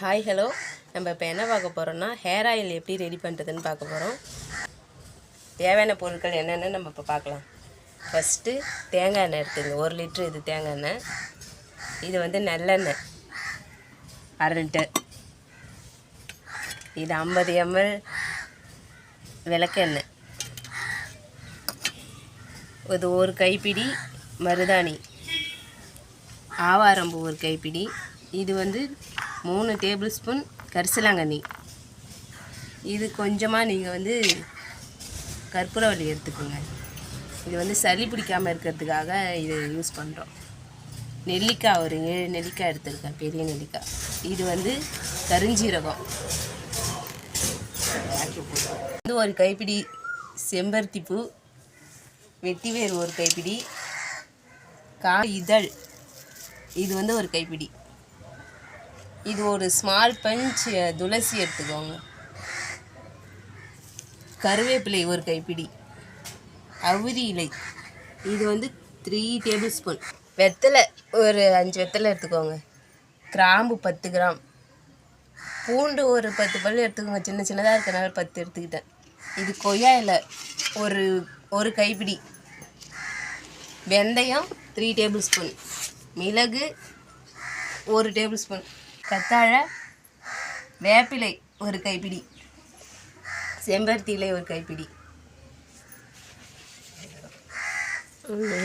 Hi hello நம்ம இப்போ என்ன பார்க்க போகிறோம்னா ஹேர் ஆயில் எப்படி ரெடி பண்ணுறதுன்னு பார்க்க போகிறோம் தேவையான பொருட்கள் என்னென்னு நம்ம இப்போ பார்க்கலாம். ஃபஸ்ட்டு தேங்காய் எண்ணெய் எடுத்துங்க. ஒரு லிட்ரு இது தேங்காய் எண்ணெய். இது வந்து நல்லெண்ணெய். அரை லிட்டர். இது ஐம்பது எம்எல் விளக்கெண்ணெய் இது ஒரு கைப்பிடி மருதாணி. ஆவாரம்பூ ஒரு கைப்பிடி. இது வந்து மூணு டேபிள் ஸ்பூன் கரிசலாங்கண்ணி. இது கொஞ்சமாக நீங்கள் வந்து கற்பூரவள்ளி எடுத்துக்கோங்க. இது வந்து சளி பிடிக்காமல் இருக்கிறதுக்காக இது யூஸ் பண்ணுறோம் நெல்லிக்காய் ஒரு ஏழு நெல்லிக்காய் எடுத்துருக்கேன் பெரிய நெல்லிக்காய். இது வந்து கருஞ்சீரகம். இது ஒரு கைப்பிடி செம்பருத்தி பூ வெட்டிவேர் ஒரு கைப்பிடி கா இதழ். இது வந்து ஒரு கைப்பிடி. இது ஒரு ஸ்மால் பஞ்ச் துளசி எடுத்துக்கோங்க. கருவேப்பிலை ஒரு கைப்பிடி. அவுதி இலை. இது வந்து த்ரீ டேபிள் ஸ்பூன் வெத்தலை ஒரு அஞ்சு வெத்தலை எடுத்துக்கோங்க. கிராம்பு பத்து கிராம். பூண்டு ஒரு பத்து பல் எடுத்துக்கோங்க. சின்ன சின்னதாக இருக்கிறனால பத்து எடுத்துக்கிட்டேன். இது கொய்யா இலை. ஒரு ஒரு கைப்பிடி. வெந்தயம் த்ரீ டேபிள் ஸ்பூன் மிளகு ஒரு டேபிள் ஸ்பூன் கத்தாழை வேப்பிலை ஒரு கைப்பிடி. செம்பருத்தி இலை ஒரு கைப்பிடி.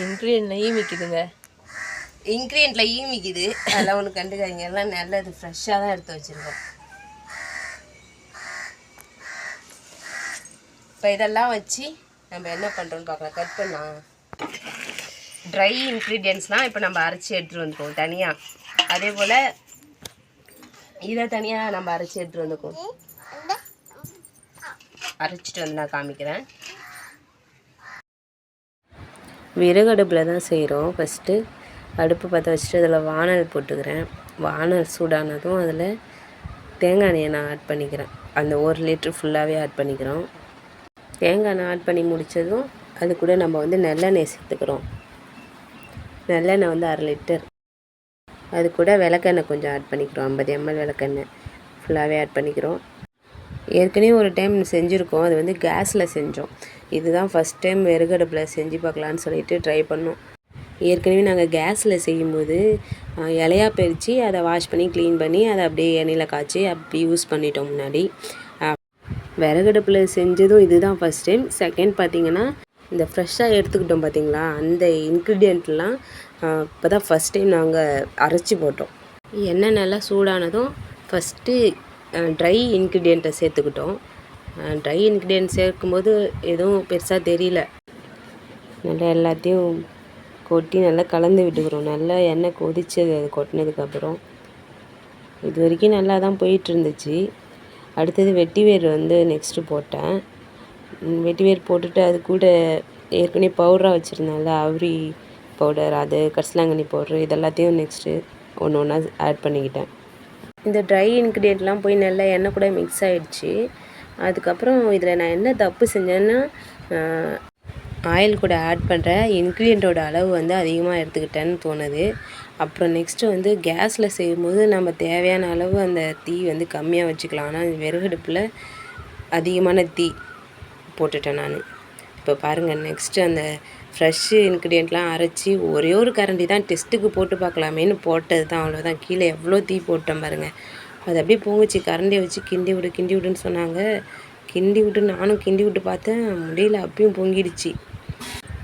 இன்க்ரீடியன்ட் நெய் மிக்குதுங்க. இன்க்ரீடியண்ட்டில் ஈமிக்குது அதெல்லாம் ஒன்று கண்டுக்காதீங்க. எல்லாம் நல்லது. ஃப்ரெஷ்ஷாக தான் எடுத்து வச்சுருக்கோம். இப்போ இதெல்லாம் வச்சு நம்ம என்ன பண்ணுறோன்னு பார்க்கலாம். கட் பண்ணலாம். ட்ரை இன்க்ரீடியன்ஸ்னால் இப்போ நம்ம அரைச்சி எடுத்துகிட்டு வந்துக்குவோம் தனியாக அதே போல் இதை தனியாக நம்ம அரைச்சி எடுத்துகிட்டு வந்துக்குவோம். அரைச்சிட்டு வந்து நான் காமிக்கிறேன். விறகடுப்பில் தான் செய்கிறோம் ஃபஸ்ட்டு அடுப்பு பற்ற வச்சுட்டு அதில் வானல் போட்டுக்கிறேன். வானல் சூடானதும் அதில் தேங்காய் எண்ணெயை நான் ஆட் பண்ணிக்கிறேன். அந்த ஒரு லிட்ரு ஃபுல்லாகவே ஆட் பண்ணிக்கிறோம். தேங்காய் எண்ணெய் ஆட் பண்ணி முடித்ததும் அது கூட நம்ம வந்து நல்லெண்ணெய் சேர்த்துக்கிறோம். நல்லெண்ணெய் வந்து அரை லிட்டர் அது கூட விளக்கெண்ணெய் கொஞ்சம் ஆட் பண்ணிக்கிறோம். ஐம்பது எம்எல் விளக்கெண்ணெய். ஃபுல்லாகவே ஆட் பண்ணிக்கிறோம். ஏற்கனவே ஒரு டைம் செஞ்சுருக்கோம். அது வந்து கேஸில் செஞ்சோம். இதுதான் ஃபஸ்ட் டைம் விறகடுப்பில் செஞ்சு பார்க்கலான்னு சொல்லிட்டு ட்ரை பண்ணோம். ஏற்கனவே நாங்கள் கேஸில் செய்யும்போது இலையாக இலையா பறித்து அதை வாஷ் பண்ணி க்ளீன் பண்ணி அதை அப்படியே எண்ணெயில் காய்ச்சி அப்படி யூஸ் பண்ணிட்டோம் முன்னாடி. விறகடுப்பில் செஞ்சதும் இதுதான் ஃபஸ்ட் டைம் செகண்ட் பார்த்திங்கன்னா இந்த ஃப்ரெஷ்ஷாக எடுத்துக்கிட்டோம் பார்த்தீங்களா அந்த இன்க்ரீடியண்ட்லாம் இப்போ தான் ஃபஸ்ட் டைம் நாங்கள் அரைச்சி போட்டோம். எண்ணெய் நல்லா சூடானதும் ஃபஸ்ட்டு ட்ரை இன்க்ரீடியண்ட்டை சேர்த்துக்கிட்டோம். ட்ரை இன்க்ரீடியன்ட் சேர்க்கும்போது எதுவும் பெருசாக தெரியல. நல்லா எல்லாத்தையும் கொட்டி நல்லா கலந்து விட்டுக்கிறோம். நல்லா எண்ணெய் கொதிச்சது அது கொட்டினதுக்கப்புறம் இது வரைக்கும் நல்லா தான் போயிட்டு இருந்துச்சு. அடுத்தது வெட்டி வேர் வந்து நெக்ஸ்ட்டு போட்டேன். வெட்டிவேர் போட்டுட்டு அது கூட ஏற்கனவே பவுடராக வச்சுருந்தேன்ல அவுரி பவுடர் அது கரிசலாங்கண்ணி பவுடர் இதெல்லாத்தையும் நெக்ஸ்ட்டு ஒன்று ஒன்றா ஆட் பண்ணிக்கிட்டேன். இந்த ட்ரை இன்க்ரீடியண்ட்லாம் போய் நல்லா எண்ணெய் கூட மிக்ஸ் ஆகிடுச்சு அதுக்கப்புறம் இதில் நான் என்ன தப்பு செஞ்சேன்னா ஆயில் கூட ஆட் பண்ணுற இன்க்ரீடியண்ட்டோட அளவு வந்து அதிகமாக எடுத்துக்கிட்டேன்னு தோணுது. அப்புறம் நெக்ஸ்ட்டு வந்து கேஸில் செய்யும்போது நம்ம தேவையான அளவு அந்த தீ வந்து கம்மியாக வச்சுக்கலாம். ஆனால் விறகடுப்பில் அதிகமான தீ போட்டுட்டேன் நான். இப்போ பாருங்கள் நெக்ஸ்ட்டு அந்த ஃப்ரெஷ்ஷு இன்க்ரீடியண்ட்லாம் அரைச்சி ஒரே ஒரு கரண்டி தான் டெஸ்ட்டுக்கு போட்டு பார்க்கலாமேன்னு போட்டது தான் அவ்வளோதான் கீழே எவ்வளோ தீ போட்டேன் பாருங்கள் அது அப்படியே போங்குச்சு கரண்டியை வச்சு கிண்டி விடு கிண்டி விடுன்னு சொன்னாங்க. கிண்டி விட்டு நானும் கிண்டி விட்டு பார்த்தேன் முடியல அப்பயும் பொங்கிடுச்சு.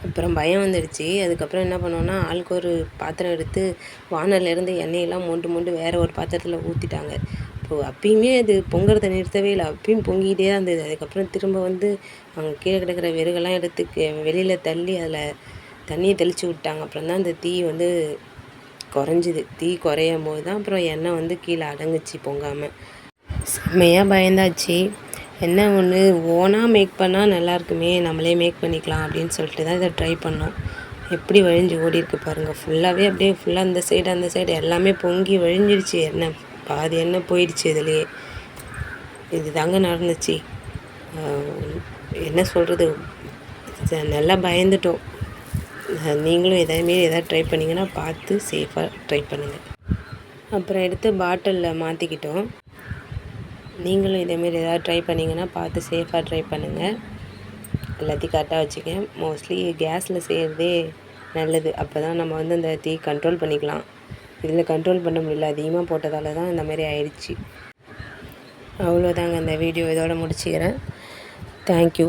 அப்புறம் பயம் வந்துடுச்சு. அதுக்கப்புறம் என்ன பண்ணோன்னா ஆளுக்கு ஒரு பாத்திரம் எடுத்து வானல்ல இருந்து எண்ணெயெல்லாம் மொண்டு மொண்டு வேறு ஒரு பாத்திரத்தில் ஊற்றிட்டாங்க இப்போ அப்பயுமே அது பொங்குறத நிறுத்தவே இல்லை. அப்பயும் பொங்கிட்டே தான் இருந்தது. அதுக்கப்புறம் திரும்ப வந்து அவங்க கீழே கிடக்கிற விறகெல்லாம் எடுத்து வெளியில் தள்ளி அதில் தண்ணியை தெளித்து விட்டாங்க. அப்புறம் தான் அந்த தீ வந்து குறைஞ்சிது. தீ குறையும் போது தான் அப்புறம் எண்ணெய் வந்து கீழே அடங்குச்சு பொங்காமல் செம்மையாக பயந்தாச்சு. என்ன ஒன்று ஓனாக மேக் பண்ணால் நல்லாயிருக்குமே நம்மளே மேக் பண்ணிக்கலாம் அப்படின்னு சொல்லிட்டு தான் இதை ட்ரை பண்ணோம். எப்படி வழிஞ்சு ஓடி இருக்கு பாருங்கள் ஃபுல்லாகவே அப்படியே ஃபுல்லாக அந்த சைடு அந்த சைடு எல்லாமே பொங்கி வழிஞ்சிடுச்சு எண்ணெய். பாதி எண்ணெய் போயிடுச்சு இதுலேயே. இது தாங்க நடந்துச்சு என்ன சொல்கிறது நல்லா பயந்துட்டோம். நீங்களும் எதாவது மாரி எதாவது ட்ரை பண்ணிங்கன்னா பார்த்து சேஃபாக ட்ரை பண்ணுங்கள் அப்புறம் எடுத்து பாட்டிலில் மாற்றிக்கிட்டோம் நீங்களும் இதேமாரி ஏதாவது ட்ரை பண்ணிங்கன்னா பார்த்து சேஃபாக ட்ரை பண்ணுங்கள் எல்லாத்தையும் கரெக்டாக வச்சுக்கேன் மோஸ்ட்லி கேஸில் செய்கிறதே நல்லது. அப்போ தான் நம்ம வந்து அந்த தீ கண்ட்ரோல் பண்ணிக்கலாம். இதில் கண்ட்ரோல் பண்ண முடியல. அதிகமாக போட்டதால தான் இந்த மாதிரி ஆயிடுச்சு. அவ்வளோதாங்க இந்த வீடியோ இதோட முடிச்சுக்கிறேன். தேங்க்யூ